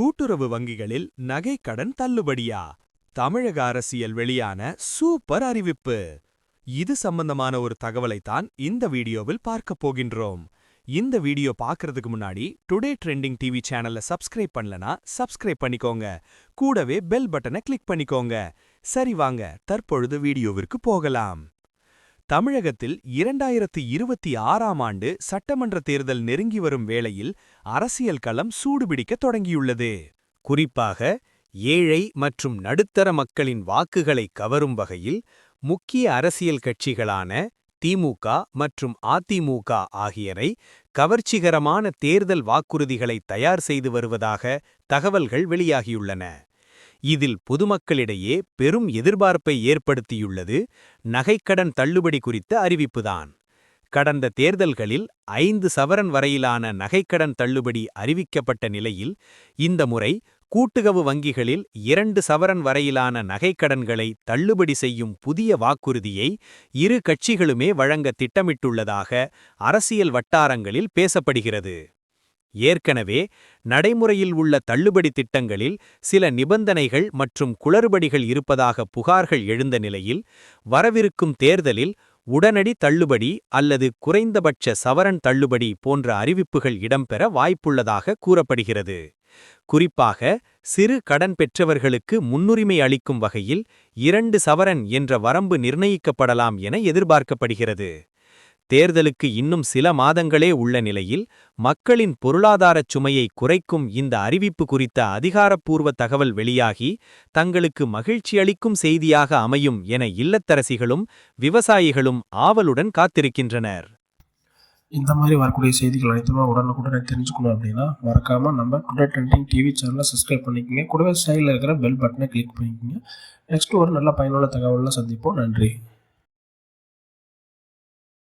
கூட்டுறவு வங்கிகளில் நகை கடன் தள்ளுபடியா? தமிழக அரசியல் வெளியான சூப்பர் அறிவிப்பு. இது சம்பந்தமான ஒரு தகவலைத்தான் இந்த வீடியோவில் பார்க்கப் போகின்றோம். இந்த வீடியோ பார்க்கறதுக்கு முன்னாடி டுடே ட்ரெண்டிங் டிவி சேனலை சப்ஸ்கிரைப் பண்ணலனா சப்ஸ்கிரைப் பண்ணிக்கோங்க. கூடவே பெல் பட்டனை கிளிக் பண்ணிக்கோங்க. சரி வாங்க தற்பொழுது வீடியோவிற்கு போகலாம். தமிழகத்தில் இரண்டாயிரத்து இருபத்தி ஆறாம் ஆண்டு சட்டமன்ற தேர்தல் நெருங்கி வரும் வேளையில் அரசியல் களம் சூடுபிடிக்கத் தொடங்கியுள்ளது. குறிப்பாக ஏழை மற்றும் நடுத்தர மக்களின் வாக்குகளை கவரும் வகையில் முக்கிய அரசியல் கட்சிகளான திமுக மற்றும் அதிமுக ஆகியவை கவர்ச்சிகரமான தேர்தல் வாக்குறுதிகளை தயார் செய்து வருவதாக தகவல்கள் வெளியாகியுள்ளன. இதில் பொதுமக்களிடையே பெரும் எதிர்பார்ப்பை ஏற்படுத்தியுள்ளது நகைக்கடன் தள்ளுபடி குறித்த அறிவிப்புதான். கடந்த தேர்தல்களில் ஐந்து சவரன் வரையிலான நகைக்கடன் தள்ளுபடி அறிவிக்கப்பட்ட நிலையில் இந்த முறை கூட்டுறவு வங்கிகளில் இரண்டு சவரன் வரையிலான நகைக்கடன்களை தள்ளுபடி செய்யும் புதிய வாக்குறுதியை இரு கட்சிகளுமே வழங்க திட்டமிட்டுள்ளதாக அரசியல் வட்டாரங்களில் பேசப்படுகிறது. ஏற்கனவே நடைமுறையில் உள்ள தள்ளுபடி திட்டங்களில் சில நிபந்தனைகள் மற்றும் குளறுபடிகள் இருப்பதாக புகார்கள் எழுந்த நிலையில் வரவிருக்கும் தேர்தலில் உடனடி தள்ளுபடி அல்லது குறைந்தபட்ச சவரன் தள்ளுபடி போன்ற அறிவிப்புகள் இடம்பெற வாய்ப்புள்ளதாக கூறப்படுகிறது. குறிப்பாக சிறு கடன் பெற்றவர்களுக்கு முன்னுரிமை அளிக்கும் வகையில் இரண்டு சவரன் என்ற வரம்பு நிர்ணயிக்கப்படலாம் என எதிர்பார்க்கப்படுகிறது. தேர்தலுக்கு இன்னும் சில மாதங்களே உள்ள நிலையில் மக்களின் பொருளாதாரச் சுமையை குறைக்கும் இந்த அறிவிப்பு குறித்த அதிகாரப்பூர்வ தகவல் வெளியாகி தங்களுக்கு மகிழ்ச்சியளிக்கும் செய்தியாக அமையும் என இல்லத்தரசிகளும் விவசாயிகளும் ஆவலுடன் காத்திருக்கின்றனர். இந்த மாதிரி வரக்கூடிய செய்திகள் அனைத்துமே உடனுக்குடனே தெரிஞ்சுக்கணும் அப்படின்னா மறக்காமல் நம்ம டுடே ட்ரெண்டிங் டிவி சேனலை சப்ஸ்கிரைப் பண்ணிக்கோங்க. கூடவே சைடில் இருக்கிற பெல் பட்டனை கிளிக் பண்ணிக்கோங்க. நெக்ஸ்ட் ஒரு நல்ல பயனுள்ள தகவலில் சந்திப்போம். நன்றி.